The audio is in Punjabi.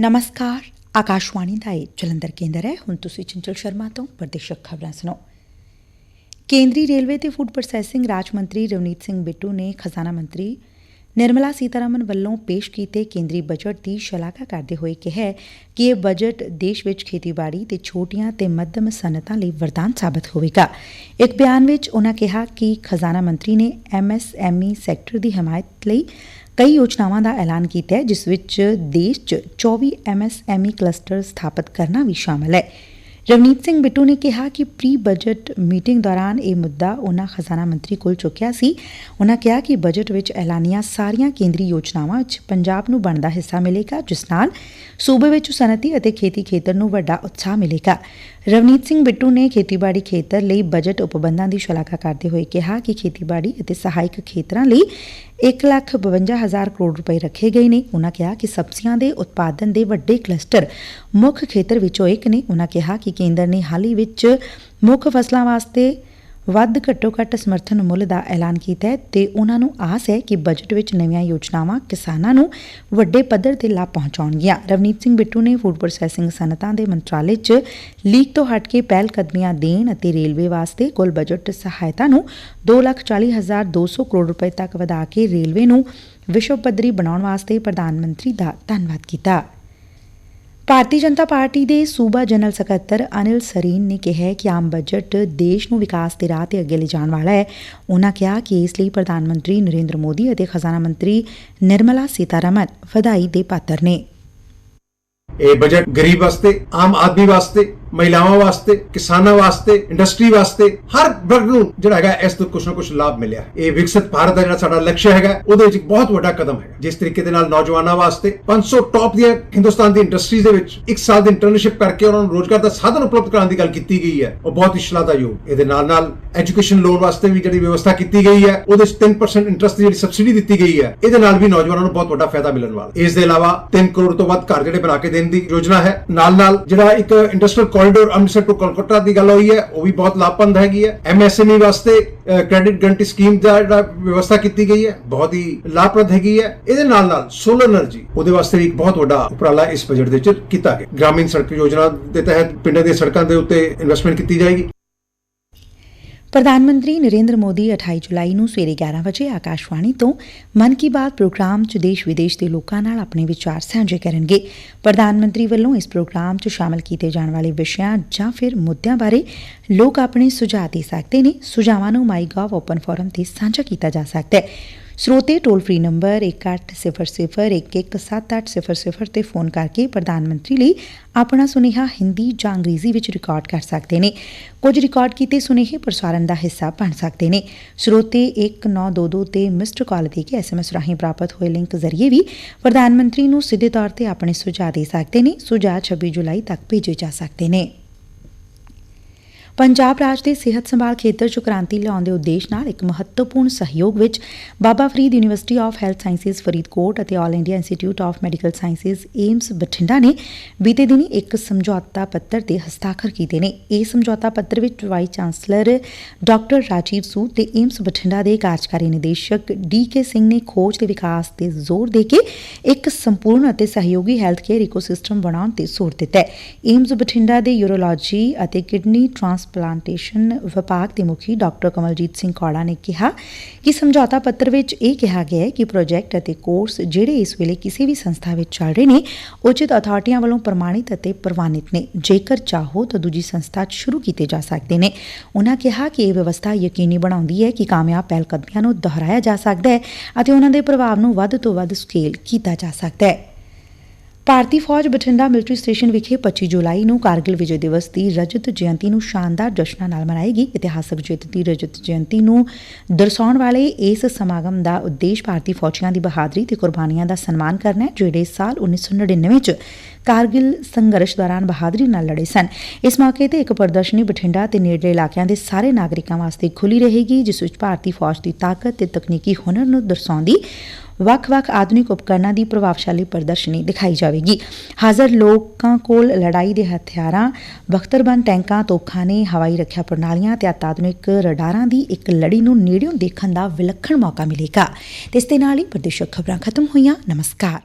ਨਮਸਕਾਰ ਆਕਾਸ਼ਵਾਣੀ ਦਾ ਇਹ ਜਲੰਧਰ ਕੇਂਦਰ ਹੈ ਹੁਣ ਤੁਸੀਂ ਚੰਚਲ ਸ਼ਰਮਾ ਤੋਂ ਪ੍ਰਦੇਸ਼ਕ ਖਬਰਾਂ ਸੁਣੋ ਕੇਂਦਰੀ ਰੇਲਵੇ ਤੇ ਫੂਡ ਪ੍ਰੋਸੈਸਿੰਗ ਰਾਜ ਮੰਤਰੀ ਰਵਨੀਤ ਸਿੰਘ ਬਿੱਟੂ ਨੇ ਖਜ਼ਾਨਾ ਮੰਤਰੀ ਨਿਰਮਲਾ ਸੀਤਾਰਮਨ ਵੱਲੋਂ ਪੇਸ਼ ਕੀਤੇ ਕੇਂਦਰੀ ਬਜਟ ਦੀ ਸ਼ਲਾਘਾ ਕਰਦੇ ਹੋਏ ਕਿਹਾ ਕਿ ਇਹ ਬਜਟ ਦੇਸ਼ ਵਿੱਚ ਖੇਤੀਬਾੜੀ ਤੇ ਛੋਟੀਆਂ ਤੇ ਮੱਧਮ ਸਨਅਤਾਂ ਲਈ ਵਰਦਾਨ ਸਾਬਤ ਹੋਵੇਗਾ ਇੱਕ ਬਿਆਨ ਵਿੱਚ ਉਨ੍ਹਾਂ ਕਿਹਾ ਕਿ ਖਜ਼ਾਨਾ ਮੰਤਰੀ ਨੇ ਐਮਐਸਐਮਈ ਸੈਕਟਰ ਦੀ ਹਮਾਇਤ ਲਈ ਕਈ ਯੋਜਨਾਵਾਂ ਦਾ ਐਲਾਨ ਕੀਤਾ ਹੈ, ਜਿਸ ਵਿੱਚ ਦੇਸ਼ 'ਚ 24 ਐਮਐਸਐਮਈ ਕਲਸਟਰ ਸਥਾਪਿਤ ਕਰਨਾ ਵੀ ਸ਼ਾਮਲ ਹੈ। ਰਵਨੀਤ ਸਿੰਘ ਬਿੱਟੂ ਨੇ ਕਿਹਾ ਕਿ ਪ੍ਰੀ ਬਜਟ ਮੀਟਿੰਗ ਦੌਰਾਨ ਇਹ ਮੁੱਦਾ ਉਨ੍ਹਾਂ ਖਜ਼ਾਨਾ ਮੰਤਰੀ ਕੋਲ ਚੁੱਕਿਆ ਸੀ। ਉਨ੍ਹਾਂ ਕਿਹਾ ਕਿ ਬਜਟ ਵਿੱਚ ਐਲਾਨੀਆਂ ਸਾਰੀਆਂ ਕੇਂਦਰੀ ਯੋਜਨਾਵਾਂ ਵਿੱਚ ਪੰਜਾਬ ਨੂੰ ਬਣਦਾ ਹਿੱਸਾ ਮਿਲੇਗਾ, ਜਿਸ ਨਾਲ ਸੂਬੇ ਵਿੱਚ ਸਨਅਤੀ ਅਤੇ ਖੇਤੀ ਖੇਤਰ ਨੂੰ ਵੱਡਾ ਉਤਸ਼ਾਹ ਮਿਲੇਗਾ। ਰਵਨੀਤ ਸਿੰਘ ਬਿੱਟੂ ਨੇ ਖੇਤੀਬਾੜੀ ਖੇਤਰ ਲਈ ਬਜਟ ਉਪਬੰਧਾਂ ਦੀ ਸ਼ਲਾਘਾ ਕਰਦੇ ਹੋਏ ਕਿਹਾ ਕਿ ਖੇਤੀਬਾੜੀ ਅਤੇ ਸਹਾਇਕ ਖੇਤਰਾਂ ਲਈ 1,52,000 ਕਰੋੜ ਰੁਪਏ ਰੱਖੇ ਗਏ ਨੇ। ਉਨ੍ਹਾਂ ਕਿਹਾ ਕਿ ਸਬਜ਼ੀਆਂ ਦੇ ਉਤਪਾਦਨ ਦੇ ਵੱਡੇ ਕਲਸਟਰ ਮੁੱਖ ਖੇਤਰ ਵਿੱਚੋਂ ਇੱਕ ਨੇ। ਉਨ੍ਹਾਂ ਕਿਹਾ ਕਿ ਕੇਂਦਰ ਨੇ ਹਾਲ ਹੀ ਵਿੱਚ ਮੁੱਖ ਫਸਲਾਂ ਵਾਸਤੇ ਵੱਧ ਘੱਟੋ ਘੱਟ ਸਮਰਥਨ ਮੁੱਲ ਦਾ ਐਲਾਨ ਕੀਤਾ ਹੈ ਤੇ ਉਨ੍ਹਾਂ ਨੂੰ ਆਸ ਹੈ ਕਿ ਬਜਟ ਵਿੱਚ ਨਵੀਆਂ ਯੋਜਨਾਵਾਂ ਕਿਸਾਨਾਂ ਨੂੰ ਵੱਡੇ ਪੱਧਰ ਤੇ ਲਾਭ ਪਹੁੰਚਾਉਣਗੀਆਂ ਰਵਨੀਤ ਸਿੰਘ ਬਿੱਟੂ ਨੇ ਫੂਡ ਪ੍ਰੋਸੈਸਿੰਗ ਸਨਅਤਾਂ ਦੇ ਮੰਤਰਾਲੇ 'ਚ ਲੀਕ ਤੋਂ ਹਟ ਕੇ ਪਹਿਲ ਕਦਮੀਆਂ ਦੇਣ ਅਤੇ ਰੇਲਵੇ ਵਾਸਤੇ ਕੁੱਲ ਬਜਟ ਸਹਾਇਤਾ ਨੂੰ 2,40,200 ਕਰੋੜ ਰੁਪਏ ਤੱਕ ਵਧਾ ਕੇ ਰੇਲਵੇ ਨੂੰ ਵਿਸ਼ਵ ਪੱਧਰੀ ਬਣਾਉਣ ਵਾਸਤੇ ਪ੍ਰਧਾਨ ਮੰਤਰੀ ਦਾ ਧੰਨਵਾਦ ਕੀਤਾ। ਭਾਰਤੀ ਜਨਤਾ ਪਾਰਟੀ ਦੇ ਸੂਬਾ ਜਨਰਲ ਸਕੱਤਰ ਅਨਿਲ ਸਰੀਨ ਨੇ ਕਿਹਾ ਕਿ ਆਮ ਬਜਟ ਦੇਸ਼ ਨੂੰ ਵਿਕਾਸ ਦੇ ਰਾਹ ਤੇ ਅੱਗੇ ਲਿਜਾਣ ਵਾਲਾ ਹੈ। ਉਨ੍ਹਾਂ ਕਿਹਾ ਕਿ ਇਸ ਲਈ ਪ੍ਰਧਾਨ ਮੰਤਰੀ ਨਰਿੰਦਰ ਮੋਦੀ ਅਤੇ ਖਜ਼ਾਨਾ ਮੰਤਰੀ ਨਿਰਮਲਾ ਸੀਤਾਰਮਨ ਵਧਾਈ ਦੇ ਪਾਤਰ ਨੇ। ਇਹ ਬਜਟ ਗਰੀਬ ਵਾਸਤੇ, ਆਮ ਆਦਮੀ ਵਾਸਤੇ ਮਹਿਲਾਵਾਂ ਵਾਸਤੇ, ਕਿਸਾਨਾਂ ਵਾਸਤੇ ਇੰਡਸਟਰੀ ਵਾਸਤੇ, ਹਰ ਵਰਗ ਨੂੰ ਜਿਹੜਾ ਹੈਗਾ ਇਸ ਤੋਂ ਕੁਝ ਨਾ ਕੁਝ ਲਾਭ ਮਿਲਿਆ। ਇਹ ਵਿਕਸਿਤ ਭਾਰਤ ਦਾ ਜਿਹੜਾ ਸਾਡਾ ਲਕਸ਼ ਹੈਗਾ, ਉਹਦੇ ਵਿੱਚ ਬਹੁਤ ਵੱਡਾ ਕਦਮ ਹੈ ਜਿਸ ਤਰੀਕੇ ਦੇ ਨਾਲ ਨੌਜਵਾਨਾਂ ਵਾਸਤੇ 500 ਟੌਪ ਦੀਆਂ ਹਿੰਦੁਸਤਾਨ ਦੀ ਇੰਡਸਟਰੀਜ਼ ਦੇ ਵਿੱਚ ਇੱਕ ਸਾਲ ਦੀ ਇੰਟਰਨਸ਼ਿਪ ਕਰਕੇ ਉਹਨਾਂ ਨੂੰ ਰੋਜ਼ਗਾਰ ਦਾ ਸਾਧਨ ਉਪਲਬਧ ਕਰਾਉਣ ਦੀ ਗੱਲ ਕੀਤੀ ਗਈ ਹੈ। ਉਹ ਬਹੁਤ ਹੀ ਸ਼ਲਾਘਾਯੋਗ। ਇਹਦੇ ਨਾਲ ਨਾਲ ਐਜੂਕੇਸ਼ਨ ਲੋਨ ਵਾਸਤੇ ਵੀ ਜਿਹੜੀ ਵਿਵਸਥਾ ਕੀਤੀ ਗਈ ਹੈ, ਉਹਦੇ ਵਿੱਚ 3% ਇੰਟਰਸਟ ਦੀ ਜਿਹੜੀ ਸਬਸਿਡੀ ਦਿੱਤੀ ਗਈ ਹੈ। ਇਹਦੇ ਨਾਲ ਵੀ ਨੌਜਵਾਨਾਂ ਨੂੰ ਬਹੁਤ ਵੱਡਾ ਫਾਇਦਾ ਮਿਲਣ ਵਾਲਾ। ਇਸ ਦੇ ਇਲਾਵਾ 3 ਕਰੋੜ ਤੋਂ ਵੱਧ ਘਰ ਜਿਹੜੇ ਬਣਾ ਕੇ ਦੇਣ ਦੀ ਯੋਜਨਾ ਹੈ। ਨਾਲ ਨਾਲ ਜਿਹੜਾ ਇੱਕ ਇੰਡਸਟਰੀਅਲ ਕੋਰੀਡੋਰ ਅੰਮ੍ਰਿਤਸਰ ਤੋਂ ਕਲਕੱਤਾ ਦੀ ਗੱਲ ਹੋਈ ਹੈ, ਉਹ ਵੀ ਬਹੁਤ ਲਾਭਪੰਦ ਹੈਗੀ ਹੈ। ਐਮਐਸਐਮਈ ਵਾਸਤੇ ਕ੍ਰੈਡਿਟ ਗਰੰਟੀ ਸਕੀਮ ਦਾ ਜਿਹੜਾ ਵਿਵਸਥਾ ਕੀਤੀ ਗਈ ਹੈ, ਬਹੁਤ ਹੀ ਲਾਭਪ੍ਰਦ ਹੈਗੀ ਹੈ। ਇਹਦੇ ਨਾਲ ਨਾਲ ਸੋਲਰ એનર્ਜੀ ਉਹਦੇ ਵਾਸਤੇ ਇੱਕ ਬਹੁਤ ਵੱਡਾ ਉਪਰਾਲਾ ਇਸ ਬਜਟ ਦੇ ਵਿੱਚ ਕੀਤਾ ਗਿਆ। ਗ੍ਰਾਮੀਣ ਸੜਕ ਯੋਜਨਾ ਦੇ ਤਹਿਤ ਪਿੰਡਾਂ ਦੀਆਂ ਸੜਕਾਂ ਦੇ ਉੱਤੇ ਇਨਵੈਸਟਮੈਂਟ ਕੀਤੀ ਜਾਏਗੀ। ਪ੍ਰਧਾਨ ਮੰਤਰੀ ਨਰੇਂਦਰ ਮੋਦੀ 28 ਜੁਲਾਈ ਨੂੰ ਸਵੇਰੇ 11 ਵਜੇ ਆਕਾਸ਼ਵਾਣੀ ਤੋਂ ਮਨ ਕੀ ਬਾਤ ਪ੍ਰੋਗਰਾਮ 'ਚ ਦੇਸ਼ ਵਿਦੇਸ਼ ਦੇ ਲੋਕਾਂ ਨਾਲ ਆਪਣੇ ਵਿਚਾਰ ਸਾਂਝੇ ਕਰਨਗੇ। ਪ੍ਰਧਾਨ ਮੰਤਰੀ ਵੱਲੋਂ ਇਸ ਪ੍ਰੋਗਰਾਮ 'ਚ ਸ਼ਾਮਲ ਕੀਤੇ ਜਾਣ ਵਾਲੇ ਵਿਸ਼ਿਆਂ ਜਾਂ ਫਿਰ ਮੁੱਦਿਆਂ ਬਾਰੇ ਲੋਕ ਆਪਣੇ ਸੁਝਾਅ ਦੇ ਸਕਦੇ ਨੇ। ਸੁਝਾਵਾਂ ਨੂੰ ਮਾਈਗੋਵ ਓਪਨ ਫੋਰਮ ਤੇ ਸਾਂਝਾ ਕੀਤਾ ਜਾ ਸਕਦਾ ਹੈ। ਸਰੋਤੇ ਟੋਲ ਫ੍ਰੀ ਨੰਬਰ 1800117800 ਤੇ ਫੋਨ ਕਰਕੇ ਪ੍ਰਧਾਨ ਮੰਤਰੀ ਲਈ ਆਪਣਾ ਸੁਨੇਹਾ ਹਿੰਦੀ ਜਾਂ ਅੰਗਰੇਜ਼ੀ ਵਿੱਚ ਰਿਕਾਰਡ ਕਰ ਸਕਦੇ ਨੇ। ਕੁਝ ਰਿਕਾਰਡ ਕੀਤੇ ਸੁਨੇਹੇ ਪ੍ਰਸਾਰਣ ਦਾ ਹਿੱਸਾ ਬਣ ਸਕਦੇ ਨੇ। ਸਰੋਤੇ 1922 ਤੇ ਮਿਸਡ ਕਾਲ ਦੇ ਕੇ ਐਸਐਮਐਸ ਰਾਹੀਂ ਪ੍ਰਾਪਤ ਹੋਏ ਲਿੰਕ ਜ਼ਰੀਏ ਵੀ ਪ੍ਰਧਾਨ ਮੰਤਰੀ ਨੂੰ ਸਿੱਧੇ ਤੌਰ ਤੇ ਆਪਣੇ ਸੁਝਾਅ ਦੇ ਸਕਦੇ ਨੇ। ਸੁਝਾਅ 26 ਜੁਲਾਈ ਤੱਕ ਭੇਜੇ ਜਾ ਸਕਦੇ ਨੇ। ਪੰਜਾਬ ਰਾਜ ਦੇ ਸਿਹਤ ਸੰਭਾਲ ਖੇਤਰ 'ਚ ਕ੍ਰਾਂਤੀ ਲਿਆਉਣ ਦੇ ਉਦੇਸ਼ ਨਾਲ ਇੱਕ ਮਹੱਤਵਪੂਰਨ ਸਹਿਯੋਗ ਵਿੱਚ Baba Farid university of health sciences Faridkot ਅਤੇ all India institute of medical sciences AIIMS Bathinda ਨੇ ਬੀਤੇ ਦਿਨੀ ਇੱਕ ਸਮਝੌਤਾ ਪੱਤਰ ਤੇ ਹਸਤਾਖਰ ਕੀਤੇ ਨੇ। ਇਹ ਸਮਝੌਤਾ ਪੱਤਰ ਵਿੱਚ vice chancellor doctor Rajiv Sood ਤੇ ਏਮਸ ਬਠਿੰਡਾ ਦੇ ਕਾਰਜਕਾਰੀ ਨਿਦੇਸ਼ਕ ਡੀ ਕੇ ਸਿੰਘ ਨੇ ਖੋਜ ਤੇ ਵਿਕਾਸ ਤੇ ਜ਼ੋਰ ਦੇ ਕੇ ਇੱਕ ਸੰਪੂਰਨ ਅਤੇ ਸਹਿਯੋਗੀ ਹੈਲਥ ਕੇਅਰ ਇਕੋਸਿਸਟਮ ਬਣਾਉਣ ਤੇ ਜ਼ੋਰ ਦਿੱਤਾ ਹੈ। ਏਮਸ ਬਠਿੰਡਾ ਦੇ ਯੂਰੋਲੋਜੀ ਅਤੇ ਕਿਡਨੀ ਟ੍ਰਾਂਸਪਲਾਂਟੇਸ਼ਨ ਵਿਭਾਗ ਦੇ ਮੁਖੀ ਡਾਕਟਰ ਕਮਲਜੀਤ ਸਿੰਘ ਕੌੜਾ ਨੇ ਕਿਹਾ ਕਿ ਸਮਝੌਤਾ ਪੱਤਰ ਵਿੱਚ ਇਹ ਕਿਹਾ ਗਿਆ ਹੈ ਕਿ ਪ੍ਰੋਜੈਕਟ ਅਤੇ ਕੋਰਸ ਜਿਹੜੇ ਇਸ ਵੇਲੇ ਕਿਸੇ ਵੀ ਸੰਸਥਾ ਵਿੱਚ ਚੱਲ ਰਹੇ ਨੇ, ਉਚਿਤ ਅਥਾਰਟੀਆਂ ਵੱਲੋਂ ਪ੍ਰਮਾਣਿਤ ਅਤੇ ਪ੍ਰਵਾਨਿਤ ਨੇ। ਜੇਕਰ ਚਾਹੋ ਤਾਂ ਦੂਜੀ ਸੰਸਥਾ 'ਚ ਸ਼ੁਰੂ ਕੀਤੇ ਜਾ ਸਕਦੇ ਨੇ। ਉਨ੍ਹਾਂ ਕਿਹਾ ਕਿ ਇਹ ਵਿਵਸਥਾ ਯਕੀਨੀ ਬਣਾਉਂਦੀ ਹੈ ਕਿ ਕਾਮਯਾਬ ਪਹਿਲਕਦਮੀਆਂ ਨੂੰ ਦੁਹਰਾਇਆ ਜਾ ਸਕਦਾ ਹੈ ਅਤੇ ਉਹਨਾਂ ਦੇ ਪ੍ਰਭਾਵ ਨੂੰ ਵੱਧ ਤੋਂ ਵੱਧ ਸਕੇਲ ਕੀਤਾ ਜਾ ਸਕਦਾ ਹੈ। ਭਾਰਤੀ ਫੌਜ ਬਠਿੰਡਾ ਮਿਲਟਰੀ ਸਟੇਸ਼ਨ ਵਿਖੇ 25 ਜੁਲਾਈ ਨੂੰ ਕਾਰਗਿਲ ਵਿਜੇ ਦਿਵਸ ਦੀ ਰਜਤ ਜਯੰਤੀ ਨੂੰ ਸ਼ਾਨਦਾਰ ਜਸ਼ਨਾਂ ਨਾਲ ਮਨਾਏਗੀ। ਇਤਿਹਾਸਕ ਜਿੱਤ ਦੀ ਰਜਤ ਜਯੰਤੀ ਨੂੰ ਦਰਸਾਉਣ ਵਾਲੇ ਇਸ ਸਮਾਗਮ ਦਾ ਉਦੇਸ਼ ਭਾਰਤੀ ਫੌਜੀਆਂ ਦੀ ਬਹਾਦਰੀ ਤੇ ਕੁਰਬਾਨੀਆਂ ਦਾ ਸਨਮਾਨ ਕਰਨਾ ਹੈ, ਜਿਹੜੇ ਸਾਲ 1999 ਚ ਕਾਰਗਿਲ ਸੰਘਰਸ਼ ਦੌਰਾਨ ਬਹਾਦਰੀ ਨਾਲ ਲੜੇ ਸਨ। ਇਸ ਮੌਕੇ ਤੇ ਇੱਕ ਪ੍ਰਦਰਸ਼ਨੀ ਬਠਿੰਡਾ ਤੇ ਨੇੜਲੇ ਇਲਾਕਿਆਂ ਦੇ ਸਾਰੇ ਨਾਗਰਿਕਾਂ ਵਾਸਤੇ ਖੁੱਲੀ ਰਹੇਗੀ, ਜਿਸ ਵਿੱਚ ਭਾਰਤੀ ਫੌਜ ਦੀ ਤਾਕਤ ਤੇ ਤਕਨੀਕੀ ਹੁਨਰ ਨੂੰ ਦਰਸਾਉਂਦੀ ਵੱਖ-ਵੱਖ ਆਧੁਨਿਕ ਉਪਕਰਨਾਂ ਦੀ ਪ੍ਰਭਾਵਸ਼ਾਲੀ ਪ੍ਰਦਰਸ਼ਨੀ ਦਿਖਾਈ ਜਾਵੇਗੀ। ਹਾਜ਼ਰ ਲੋਕਾਂ ਕੋਲ ਲੜਾਈ ਦੇ ਹਥਿਆਰਾਂ ਬਖਤਰਬੰਦ ਟੈਂਕਾਂ, ਤੋਪਖਾਨੇ, ਹਵਾਈ ਰੱਖਿਆ ਪ੍ਰਣਾਲੀਆਂ ਤੇ ਅਤਿਆਧੁਨਿਕ ਰਡਾਰਾਂ ਦੀ ਇੱਕ ਲੜੀ ਨੂੰ ਨੇੜਿਓਂ ਦੇਖਣ ਦਾ ਵਿਲੱਖਣ ਮੌਕਾ ਮਿਲੇਗਾ। ਤੇ ਇਸ ਦੇ ਨਾਲ ਹੀ ਪ੍ਰਦੇਸ਼ਕ ਖਬਰਾਂ ਖਤਮ ਹੋਈਆਂ। ਨਮਸਕਾਰ।